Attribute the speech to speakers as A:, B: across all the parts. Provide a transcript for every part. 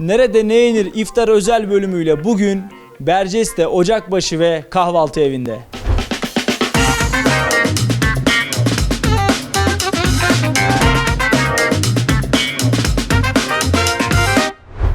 A: Nerede ne yenir iftar özel bölümüyle bugün Berceste Ocakbaşı ve Kahvaltı Evi'nde.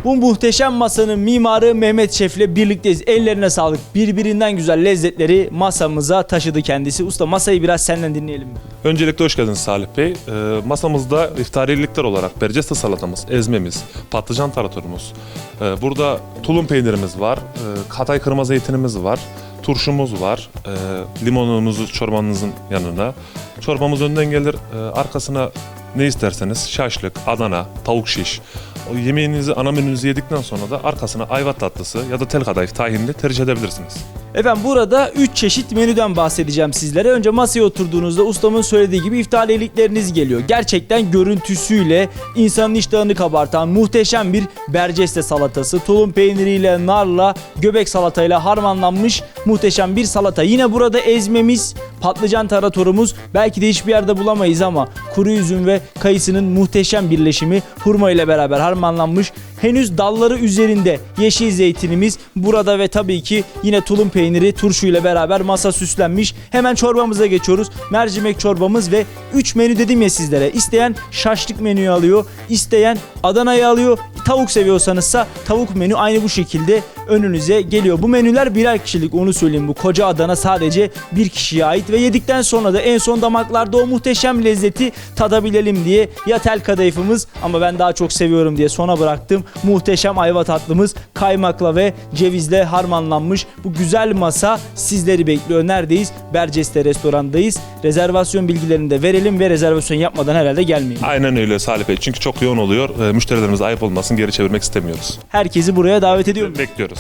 A: Bu muhteşem masanın mimarı Mehmet Şef'le birlikteyiz. Ellerine sağlık. Birbirinden güzel lezzetleri masamıza taşıdı kendisi. Usta masayı biraz senden dinleyelim.
B: Öncelikle hoş geldiniz Salih Bey. Ee, masamızda iftariyelikler olarak berceste salatamız, ezmemiz, patlıcan taratorumuz, ee, burada tulum peynirimiz var, ee, katay kırma zeytinimiz var, turşumuz var, ee, limonumuzu çorbanızın yanında. Çorbamız önden gelir, ee, arkasına ne isterseniz şaşlık, Adana, tavuk şiş. O yemeğinizi, ana menünüzü yedikten sonra da arkasına ayva tatlısı ya da tel kadayıf tahinli tercih edebilirsiniz.
A: Efendim burada 3 çeşit menüden bahsedeceğim sizlere. Önce masaya oturduğunuzda ustamın söylediği gibi iftariyelikleriniz geliyor. Gerçekten görüntüsüyle insanın iştahını kabartan muhteşem bir berceste salatası. Tulum peyniriyle, narla, göbek salatayla harmanlanmış muhteşem bir salata. Yine burada ezmemiz, patlıcan taratorumuz belki de hiçbir yerde bulamayız ama kuru üzüm ve kayısının muhteşem birleşimi hurma ile beraber harmanlanmış. Henüz dalları üzerinde yeşil zeytinimiz burada ve tabii ki yine tulum peyniri turşu ile beraber masa süslenmiş. Hemen çorbamıza geçiyoruz. Mercimek çorbamız ve 3 menü dedim ya sizlere. İsteyen şaşlık menüyü alıyor, isteyen Adana'yı alıyor. Tavuk seviyorsanızsa tavuk menü aynı bu şekilde önünüze geliyor. Bu menüler birer kişilik onu söyleyeyim. Bu koca Adana sadece bir kişiye ait ve yedikten sonra da en son damaklarda o muhteşem lezzeti tadabilelim diye ya tel kadayıfımız ama ben daha çok seviyorum diye sona bıraktım. Muhteşem ayva tatlımız kaymakla ve cevizle harmanlanmış. Bu güzel masa sizleri bekliyor. Neredeyiz? Berceste restorandayız. Rezervasyon bilgilerini de verelim ve rezervasyon yapmadan herhalde gelmeyin.
B: Aynen öyle Salih Bey çünkü çok yoğun oluyor. Ee, müşterilerimiz ayıp olmasın geri çevirmek istemiyoruz.
A: Herkesi buraya davet ediyorum.
B: Bekliyoruz.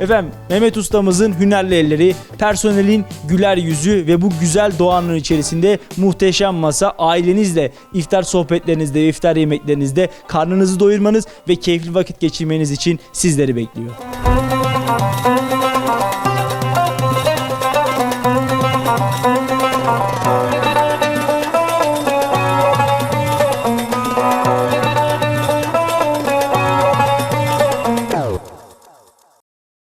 A: Efendim Mehmet ustamızın hünerli elleri, personelin güler yüzü ve bu güzel doğanın içerisinde muhteşem masa ailenizle iftar sohbetlerinizde iftar yemeklerinizde karnınızı doyurmanız ve keyifli vakit geçirmeniz için sizleri bekliyor.